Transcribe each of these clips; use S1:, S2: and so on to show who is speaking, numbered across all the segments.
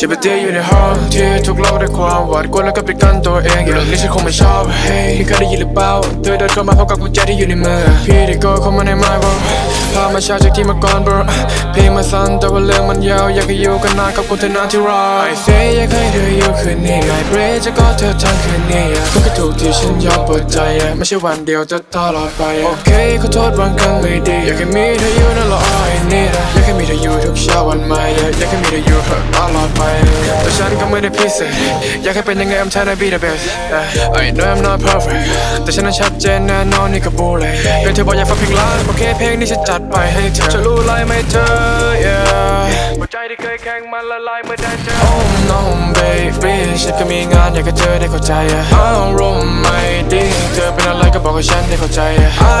S1: ชีวิตที่อยู่ในห้องที่ถูกเล่าด้วยความหวาดกลัวแล้วก็ปิดกั้นตัวเองอย่างนี้ฉันคงไม่ชอบเฮ้ยเคยได้ยินหรือเปล่าเธอเดินเข้ามาพร้อมกับกุญแจที่อยู่ในมือพี่ได้ก็เข้ามาใน my world พามาชาจากที่มาก่อนบรเพลงมาสั้นแต่ว่าเรื่องมันยาว อยากให้อยู่กันนานกับคนเธอนานที่รอ I say อยากให้เธออยู่คืนนี้ I pray จะกอดเธอทั้งคืนนี้ทุกกระถูกที่ฉันยอมเปิดใจ ไม่ใช่วันเดียวจะตลอดไป โอเคขอโทษบางครั้งไม่ดี อยากให้มีเธออยู่นั่นแหละ all I need อยากให้ ทุกเช้าวันใหม่อยากให้มีเธออยู่ตลอดไปแต่ฉันก็ไม่ได้พิเศษอยากให้เป็นยังไง I'm trying to be the best I know I'm not perfect แต่ฉันนั้นชัดเจนแน่นอนนี่ก็บูเลยเพียงเธอบอกอยากฟังเพลงรักโอเคเพลงนี้ฉันจัดไปให้เธอจะรู้ไรไหมเธอ yeah หัวใจที่เคยแข็งมันละลายเมื่อได้เจอ baby ฉันก็มีงานอยากให้เธอได้เข้าใจอารมณ์ไม่ดีเธอเป็นอะไรก็บอกให้ฉันได้เข้าใจ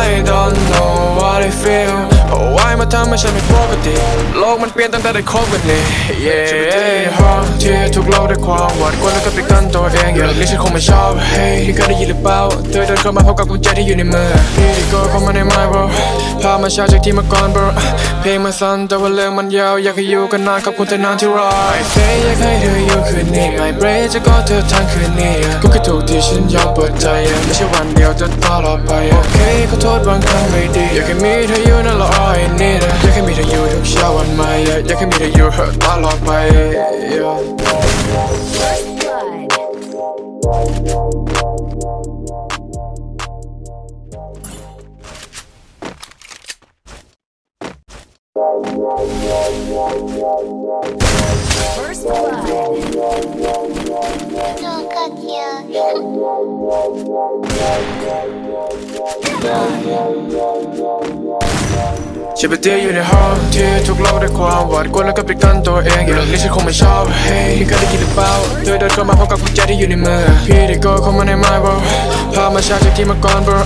S1: I don't know what I feel โอ้ยมาทำให้ฉันไม่ปกติ โลกมันเปลี่ยนตั้งแต่ได้คบกันนี่ yeah ชีวิตที่ห้องที่ถูกเล่าด้วยความหวาดกลัวแล้วก็ปิดกั้นตัวเองอย่างนี้ฉันคงไม่ชอบ Hey เคยได้ยินหรือเปล่าเธอเดินเข้ามาพร้อมกับกุญแจที่อยู่ในมือพี่ก็ มาชาจากที่มาก่อน bro เพลงมันสั้นแต่ว่าเรื่องมันยาว อยากให้อยู่กันนานกับคุณเธอนานที่รอ I say อยากให้เธออยู่คืนนี้ I pray จะกอดเธอทั้งคืนนี้ก็แค่ถูกที่ฉันยอมเปิดใจไม่ใช่วันเดียวจะตลอดไป โอเคขอโทษบางครั้งไม่ดี อยากให้มีเธออยู่นั่นละ all I need อยากให้มีเธออยู่ทุกเช้าวันใหม่อยากให้มีเธออยู่ตลอดไป yeah.
S2: Look at you.
S1: ชีวิตที่อยู่ในห้องที่ถูกเล่าด้วยความหวาดกลัวแล้วก็ปิดกั้นตัวเองอย่างนี้ฉันคงไม่ชอบเฮ้ยนี่เคยได้ยินหรือเปล่าเธอเดินเข้ามาพร้อมกับกุญแจที่อยู่ในมือพี่ได้ก็เข้ามาใน my world พามาชาจากที่มาก่อน bro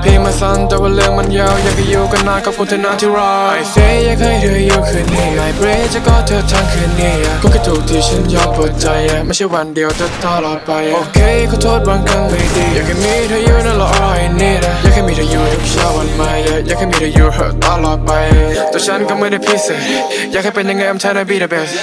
S1: เพลงมันสั้นแต่ว่าเรื่องมันยาว อยากให้อยู่กันนานกับคนเธอนานที่รอ I say อยากให้เธออยู่คืนนี้ I pray จะกอดเธอทั้งคืนนี้ก็แค่ถูกที่ฉันยอมเปิดใจ ไม่ใช่วันเดียวจะตลอดไป โอเคขอโทษบางครั้งไม่ดี อยากให้มีเธออยู่นั่นแหละ all I need อยากให้มีเธออยู่ทุกเช้าวันใหม่อยากให้มีเธออยู่ตลอดไปแต่ฉันก็ไม่ได้พิเศษอยากให้เป็นยังไง I'm trying to be the best